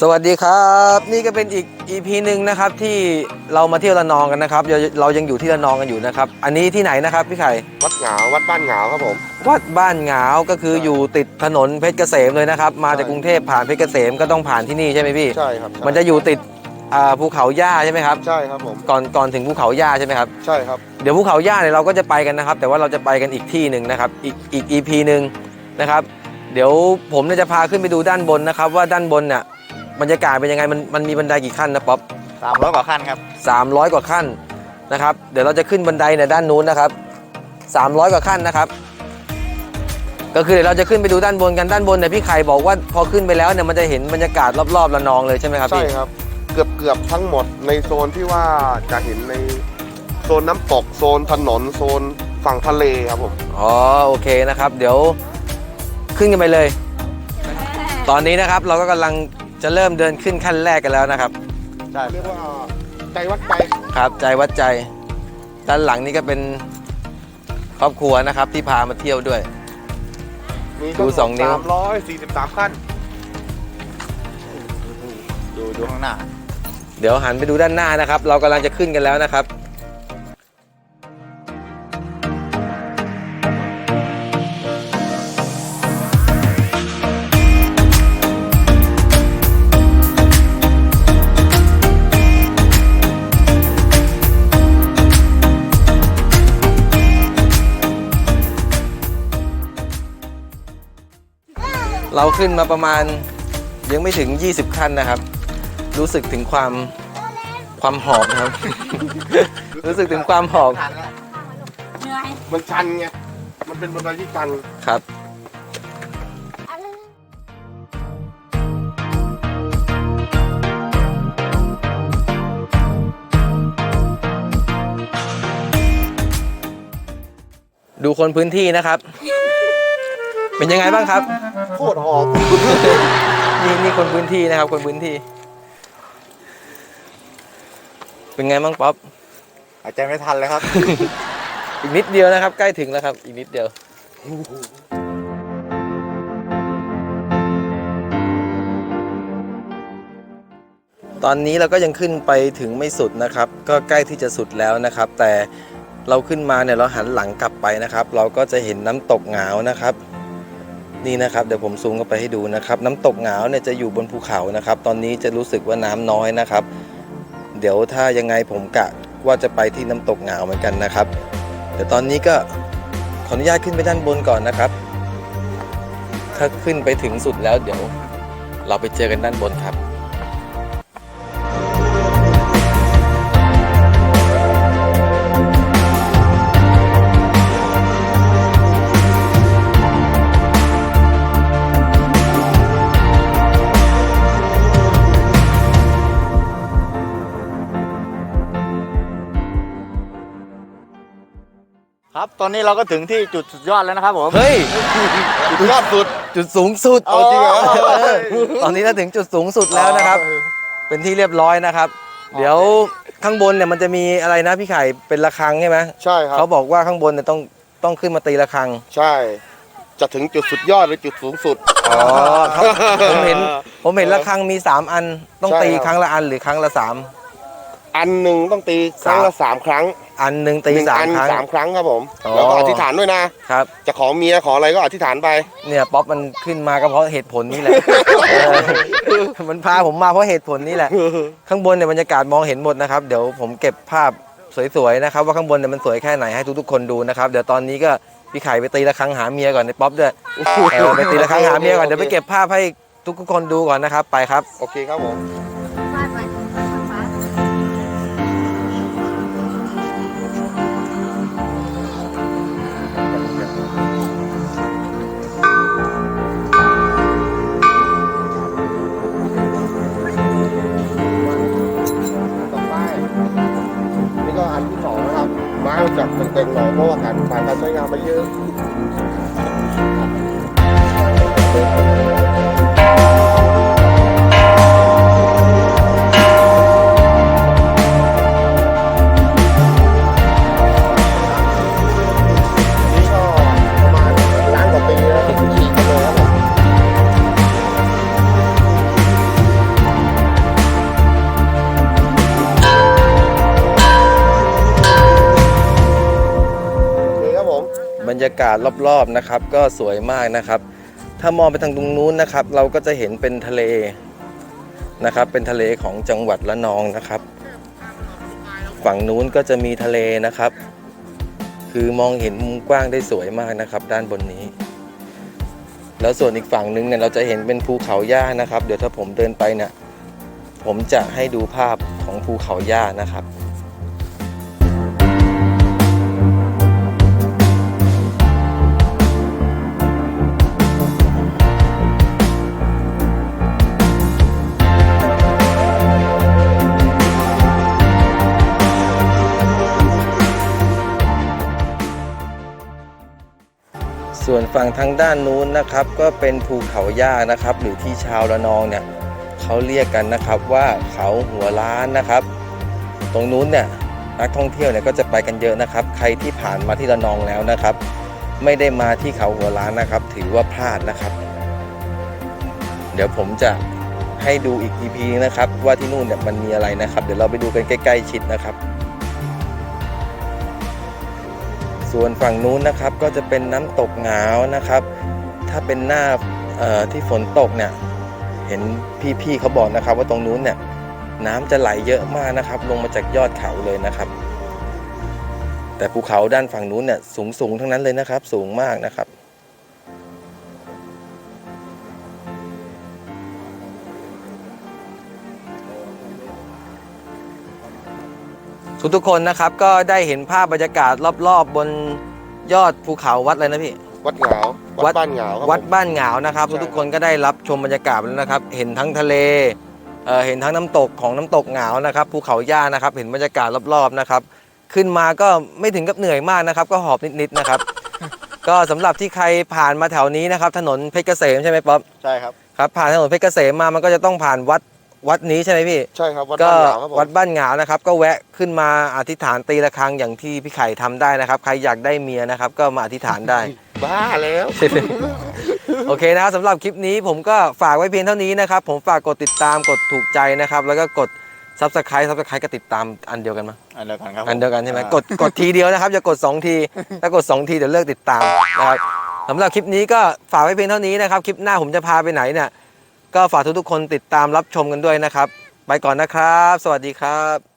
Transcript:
สวัสดีครับ นี่ก็เป็นอีก EP หนึ่งนะครับที่เรามาเที่ยวระนองกันนะครับเราเรายังอยู่ที่ระนองกันอยู่นะครับ อันนี้ที่ไหนนะครับพี่ไข่วัดหงาววัดบ้านหงาวครับผม วัดบ้านหงาวก็คืออยู่ติดถนนเพชรเกษมเลยนะครับมาจากกรุงเทพผ่านเพชรเกษมก็ต้องผ่านที่นี่ใช่ไหมพี่ ใช่ครับมันจะอยู่ติดอ่าภูเขาหญ้าใช่ไหมครับ ใช่ครับผมก่อนก่อนถึงภูเขาหญ้าใช่ไหมครับ ใช่ครับ เดี๋ยวภูเขาหญ้าเนี่ยเราก็จะไปกันนะครับ แต่ว่าเราจะไปกันอีกที่หนึ่งนะครับ อีกอีก EP หนึ่งนะครับ เดี๋ยวผมเนี่ยจะพาขึ้นไปดูด้านบนนะครับ ว่าด้านบนเนี่ยบรรยากาศเป็นยังไงมันมันมีบันไดกี่ขั้นนะป๊อปสามร้อยกว่าขั้นครับ300กว่าขั้นนะครับ เดี๋ยวเราจะขึ้นบันไดเนี่ยด้านนู้นนะครับ300กว่าขั้นนะครับ ก็คือเดี๋ยวเราจะขึ้นไปดูด้านบนกันด้านบนเนี่ยพี่ไข่บอกว่าพอขึ้นไปแล้วเนี่ยมันจะเห็นบรรยากาศรอบๆระนองเลยใช่ไหมครับใช่พี่ครับ เกือบเกือบทั้งหมดในโซนที่ว่าจะเห็นในโซนน้ำตกโซนถนนโซนฝั่งทะเลครับผม อ๋อโอเคนะครับ เดี๋ยว ขึ้นกันไปเลย ตอนนี้นะครับเราก็กำลังจะเริ่มเดินขึ้นขั้นแรกกันแล้วนะครับ ใช่เรียกว่าใจวัดไปครับใจวัดใจ ด้านหลังนี่ก็เป็นครอบครัวนะครับที่พามาเที่ยวด้วย มีดูสองนิ้ว สามร้อยสี่สิบสามขั้น ดูดูข้างหน้า เดี๋ยวหันไปดูด้านหน้านะครับ เรากำลังจะขึ้นกันแล้วนะครับ เราขึ้นมาประมาณยังไม่ถึง 20 ขั้นนะครับ รู้สึกถึงความความหอบนะครับ รู้สึกถึงความหอบมันชันไง มันเป็นบันไดที่ชันครับ ดูคนพื้นที่นะครับ เป็นยังไงบ้างครับ โคตรหอบนี่นี่คนพื้นที่นะครับ คนพื้นที่ เป็นไงบ้างป๊อปหายใจไม่ทันเลยครับ อีกนิดเดียวนะครับ ใกล้ถึงแล้วครับ อีกนิดเดียวตอนนี้เราก็ยังขึ้นไปถึงไม่สุดนะครับ ก็ใกล้ที่จะสุดแล้วนะครับ แต่เราขึ้นมาเนี่ยเราหันหลังกลับไปนะครับ เราก็จะเห็นน้ำตกหงาวนะครับ นี่นะครับเดี๋ยวผมซูมเข้าไปให้ดูนะครับ น้ำตกหงาวเนี่ยจะอยู่บนภูเขานะครับ ตอนนี้จะรู้สึกว่าน้ำน้อยนะครับ เดี๋ยวถ้ายังไงผมกะว่าจะไปที่น้ำตกหงาวเหมือนกันนะครับ แต่ตอนนี้ก็ขออนุญาตขึ้นไปด้านบนก่อนนะครับ ถ้าขึ้นไปถึงสุดแล้วเดี๋ยว เราไปเจอกันด้านบนครับ ครับ ตอนนี้เราก็ถึงที่จุดสุดยอดแล้วนะครับผมเฮ้ยจุดยอดสุด จุดสูงสุดเอาจริงเหรอ เออตอนนี้เราถึงจุดสูงสุดแล้วนะครับ เป็นที่เรียบร้อยนะครับ เดี๋ยวข้างบนเนี่ยมันจะมีอะไรนะพี่ไข่เป็นระฆังใช่ไหมใช่ครับ เขาบอกว่าข้างบนเนี่ยต้องต้องขึ้นมาตีระฆังใช่ จะถึงจุดสุดยอดหรือจุดสูงสุด อ๋อเขาผมเห็นผมเห็นระฆังมี 3 อันต้องใช่ตีครับ ครั้งละอันหรือครั้งละสาม อันหนึ่งต้องตีครั้งละสามครั้ง อันหนึ่งตีหนึ่งสามอันครั้ง สามครั้งครับผมอ๋อ แล้วก็อธิษฐานด้วยนะ ครับ จะขอเมียขออะไรก็อธิษฐานไป เนี่ยป๊อปมันขึ้นมาก็เพราะเหตุผลนี่แหละ เออมันพาผมมาเพราะเหตุผลนี่แหละ ข้างบนเนี่ยบรรยากาศมองเห็นหมดนะครับเดี๋ยวผมเก็บภาพสวยๆนะครับว่าข้างบนเนี่ยมันสวยแค่ไหนให้ทุกๆคนดูนะครับเดี๋ยวตอนนี้ก็พี่ไข่ไปตีระฆังหาเมียก่อนในป๊อปด้วยเออไปตีระฆังหาเมียก่อนเดี๋ยวไปเก็บภาพให้ทุกๆคนดูก่อนนะครับไปครับ โอเคครับผม จากเต็งๆหน่อยเพราะว่าการผ่านการใช้งานมาเยอะากาศรอบๆนะครับ ก็สวยมากนะครับ ถ้ามองไปทางตรงนู้นนะครับ เราก็จะเห็นเป็นทะเลนะครับ เป็นทะเลของจังหวัดละนองนะครับ ฝั่งนู้นก็จะมีทะเลนะครับ คือมองเห็นมุมกว้างได้สวยมากนะครับ ด้านบนนี้ แล้วส่วนอีกฝั่งนึงเนี่ยเราจะเห็นเป็นภูเขาหญ้านะครับ เดี๋ยวถ้าผมเดินไปเนี่ยผมจะให้ดูภาพของภูเขาหญ้านะครับ ฝั่งทางด้านนู้นนะครับ ก็เป็นภูเขาหญ้านะครับ หรือที่ชาวระนองเนี่ยเขาเรียกกันนะครับว่าเขาหัวล้านนะครับ ตรงนู้นเนี่ยนักท่องเที่ยวเนี่ยก็จะไปกันเยอะนะครับ ใครที่ผ่านมาที่ระนองแล้วนะครับ ไม่ได้มาที่เขาหัวล้านนะครับ ถือว่าพลาดนะครับ เดี๋ยวผมจะให้ดูอีก EP นึงนะครับ ว่าที่นู่นเนี่ยมันมีอะไรนะครับ เดี๋ยวเราไปดูกันใกล้ๆชิดนะครับ ส่วนฝั่งนู้นนะครับก็จะเป็นน้ำตกหงาวนะครับ ถ้าเป็นหน้าที่ฝนตกเนี่ยเห็นพี่ๆเขาบอกนะครับ ว่าตรงนู้นเนี่ยน้ำจะไหลเยอะมากนะครับ ลงมาจากยอดเขาเลยนะครับ แต่ภูเขาด้านฝั่งนู้นเนี่ยสูงสูงๆทั้งนั้นเลยนะครับ สูงมากนะครับ ทุกๆคนนะครับก็ได้เห็นภาพบรรยากาศรอบๆบนยอดภูเขาวัดอะไรนะพี่ วัดเหงาวัวัดดบ้านเหงาครับวัดผม บ้านเหงาวนะครับ ใช่ ทุกๆคนก็ได้รับชมบรรยากาศแล้วนะครับ เห็นทั้งทะเลเอ่อเห็นทั้งน้ำตกของน้ำตกเหงาวนะครับภูเขาหญ้านะครับ เห็นบรรยากาศรอบๆนะครับ ขึ้นมาก็ไม่ถึงกับเหนื่อยมากนะครับ ก็หอบนิดๆนะครับ ก็สำหรับที่ใครผ่านมาแถวนี้นะครับ ถนนเพชรเกษมใช่ไหมป๊อป ใช่ครับ ครับผ่านถนนเพชรเกษมมา มันก็จะต้องผ่านวัด วัดนี้ใช่ไหมพี่ใช่ครับวัดก็บ้านเหงาครับผมวัดบ้านหงาวนะครับ ก็แวะขึ้นมาอธิษฐานตีระฆังอย่างที่พี่ไข่ทำได้นะครับ ใครอยากได้เมียนะครับ ก็มาอธิษฐานได้ บ้าแล้ว โอเคนะครับสำหรับคลิปนี้ผมก็ฝากไว้เพียงเท่านี้นะครับ ผมฝากกดติดตามกดถูกใจนะครับ แล้วก็กดซับสไครต์ซับสไครต์ก็ติดตามอันเดียวกันมั้ยอันเดียวกันครับอันเดียวกันใช่ไหมอ่ากดกดทีเดียวนะครับอย่ากด 2 ทีถ้ากด 2 ทีเดี๋ยวเลิกติดตามนะครับสำหรับคลิปนี้ก็ฝากไว้เพียงเท่านี้นะครับ คลิปหน้าผมจะพาไปไหนเนี่ย ก็ฝากทุกๆคนติดตามรับชมกันด้วยนะครับ ไปก่อนนะครับ สวัสดีครับ